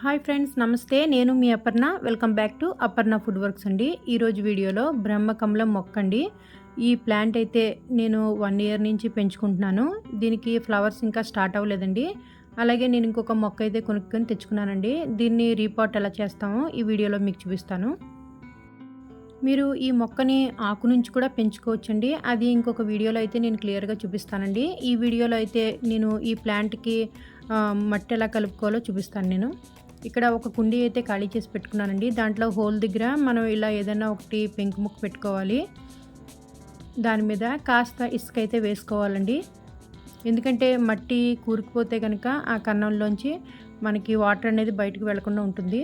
Hi friends నమస్తే. నేను మీ Aparna. Welcome back to Aparna food works అండి ఈరోజు వీడియోలో బ్రహ్మకమలం మొక్క అండి ఈ ప్లాంట్ అయితే నేను వన్ ఇయర్ నుంచి పెంచుకుంటున్నాను. దీనికి ఫ్లవర్స్ ఇంకా స్టార్ట్ అవ్వలేదండి. అలాగే నేను ఇంకొక మొక్క అయితే కొనుక్కొని తెచ్చుకున్నానండి. దీన్ని రీపాట్ ఎలా చేస్తామో ఈ వీడియోలో మీకు చూపిస్తాను. మీరు ఈ మొక్కని ఆకు నుంచి కూడా పెంచుకోవచ్చండి. అది ఇంకొక వీడియోలో అయితే నేను క్లియర్గా చూపిస్తానండి. ఈ వీడియోలో అయితే నేను ఈ ప్లాంట్కి మట్టి ఎలా కలుపుకోవాలో చూపిస్తాను నేను. ఇక్కడ ఒక కుండీ అయితే ఖాళీ చేసి పెట్టుకున్నానండి. దాంట్లో హోల్ దగ్గర మనం ఇలా ఏదైనా ఒకటి పెంకు ముక్క పెట్టుకోవాలి. దాని మీద కాస్త ఇసుక అయితే వేసుకోవాలండి. ఎందుకంటే మట్టి కూరుకుపోతే కనుక ఆ కన్నంలోంచి మనకి వాటర్ అనేది బయటకు వెళ్ళకుండా ఉంటుంది.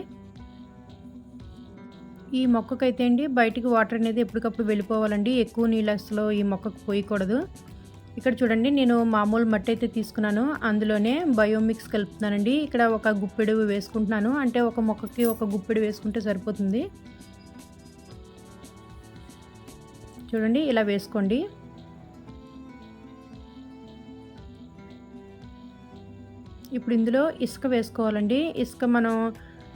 ఈ మొక్కకైతే అండి బయటికి వాటర్ అనేది ఎప్పటికప్పుడు వెళ్ళిపోవాలండి. ఎక్కువ నీళ్ళు అసలు ఈ మొక్కకు పోయకూడదు. ఇక్కడ చూడండి నేను మామూలు మట్టి అయితే తీసుకున్నాను. అందులోనే బయోమిక్స్ కలుపుతున్నానండి. ఇక్కడ ఒక గుప్పెడు వేసుకుంటున్నాను. అంటే ఒక మొక్కకి ఒక గుప్పెడు వేసుకుంటే సరిపోతుంది. చూడండి ఇలా వేసుకోండి. ఇప్పుడు ఇందులో ఇసుక వేసుకోవాలండి. ఇసుక మనం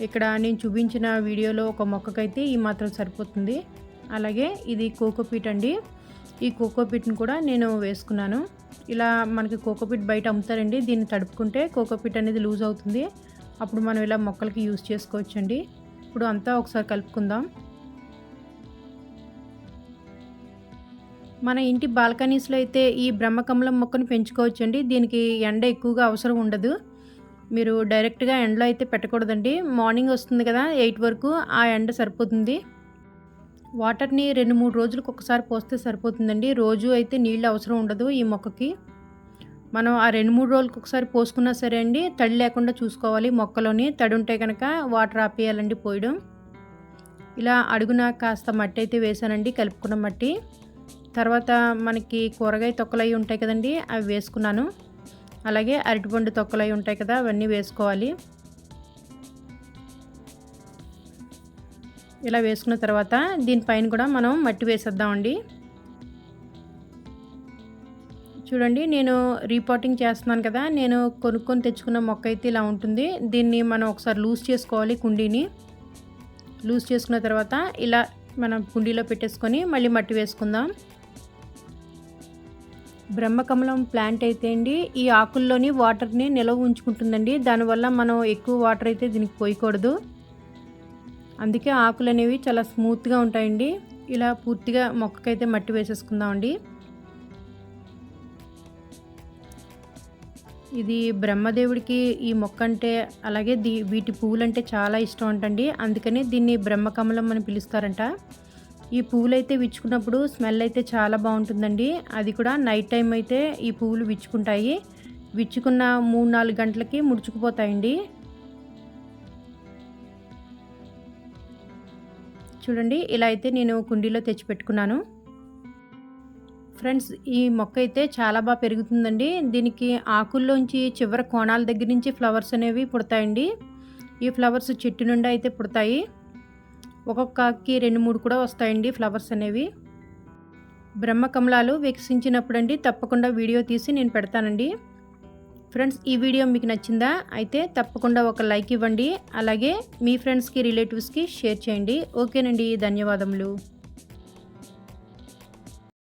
ఇక్కడ నేను చూపించిన వీడియోలో ఒక మొక్కకైతే ఈ మాత్రం సరిపోతుంది. అలాగే ఇది కోకోపీట్ అండి. ఈ కోకోపీట్ని కూడా నేను వేసుకున్నాను. ఇలా మనకి కోకోపీట్ బయట అమ్ముతారండి. దీన్ని తడుపుకుంటే కోకోపీట్ అనేది లూజ్ అవుతుంది. అప్పుడు మనం ఇలా మొక్కలకి యూజ్ చేసుకోవచ్చండి. ఇప్పుడు అంతా ఒకసారి కలుపుకుందాం. మన ఇంటి బాల్కనీస్లో అయితే ఈ బ్రహ్మకమలం మొక్కను పెంచుకోవచ్చండి. దీనికి ఎండ ఎక్కువగా అవసరం ఉండదు. మీరు డైరెక్ట్గా ఎండలో అయితే పెట్టకూడదండి. మార్నింగ్ వస్తుంది కదా ఎయిట్ వరకు ఆ ఎండ సరిపోతుంది. వాటర్ని రెండు మూడు రోజులకు ఒకసారి పోస్తే సరిపోతుందండి. రోజు అయితే నీళ్ళు అవసరం ఉండదు ఈ మొక్కకి. మనం ఆ రెండు మూడు రోజులకు ఒకసారి పోసుకున్నా సరే అండి తడి లేకుండా చూసుకోవాలి మొక్కలోని. తడి ఉంటే కనుక వాటర్ ఆపేయాలండి పోయడం. ఇలా అడుగున కాస్త మట్టి అయితే వేసానండి కలుపుకున్న మట్టి. తర్వాత మనకి కూరగాయ తొక్కలు అవి ఉంటాయి కదండి అవి వేసుకున్నాను. అలాగే అరటిపండు తొక్కలు అవి ఉంటాయి కదా అవన్నీ వేసుకోవాలి. ఇలా వేసుకున్న తర్వాత దీనిపైన కూడా మనం మట్టి వేసేద్దామండి. చూడండి నేను రీపాటింగ్ చేస్తున్నాను కదా నేను కొనుక్కొని తెచ్చుకున్న మొక్క అయితే ఇలా ఉంటుంది. దీన్ని మనం ఒకసారి లూజ్ చేసుకోవాలి కుండీని. లూజ్ చేసుకున్న తర్వాత ఇలా మనం కుండీలో పెట్టేసుకొని మళ్ళీ మట్టి వేసుకుందాం. బ్రహ్మకమలం ప్లాంట్ అయితే అండి ఈ ఆకుల్లోని వాటర్ని నిలవ ఉంచుకుంటుందండి. దానివల్ల మనం ఎక్కువ వాటర్ అయితే దీనికి పోయకూడదు. అందుకే ఆకులు అనేవి చాలా స్మూత్గా ఉంటాయండి. ఇలా పూర్తిగా మొక్కకైతే మట్టి వేసేసుకుందామండి. ఇది బ్రహ్మదేవుడికి ఈ మొక్క అంటే అలాగే దీ వీటి పువ్వులంటే చాలా ఇష్టం అంటండి. అందుకని దీన్ని బ్రహ్మకమలం అని పిలుస్తారంట. ఈ పువ్వులు అయితే విచ్చుకున్నప్పుడు స్మెల్ అయితే చాలా బాగుంటుందండి. అది కూడా నైట్ టైం అయితే ఈ పువ్వులు విచ్చుకుంటాయి. విచ్చుకున్న మూడు నాలుగు గంటలకి ముడుచుకుపోతాయండి. చూడండి ఇలా అయితే నేను కుండీలో తెచ్చిపెట్టుకున్నాను ఫ్రెండ్స్ ఈ మొక్క అయితే చాలా బాగా పెరుగుతుందండి. దీనికి ఆకుల్లోంచి చివరి కోణాల దగ్గర నుంచి ఫ్లవర్స్ అనేవి పుడతాయండి. ఈ ఫ్లవర్స్ చెట్టు నుండి అయితే పుడతాయి. ఒక్కొక్కకి రెండు మూడు కూడా వస్తాయండి ఫ్లవర్స్ అనేవి. బ్రహ్మ కమలాలు అండి తప్పకుండా వీడియో తీసి నేను పెడతానండి. ఫ్రెండ్స్ ఈ వీడియో మీకు నచ్చిందా? అయితే తప్పకుండా ఒక లైక్ ఇవ్వండి. అలాగే మీ ఫ్రెండ్స్కి రిలేటివ్స్కి షేర్ చేయండి. ఓకేనండి. ధన్యవాదములు.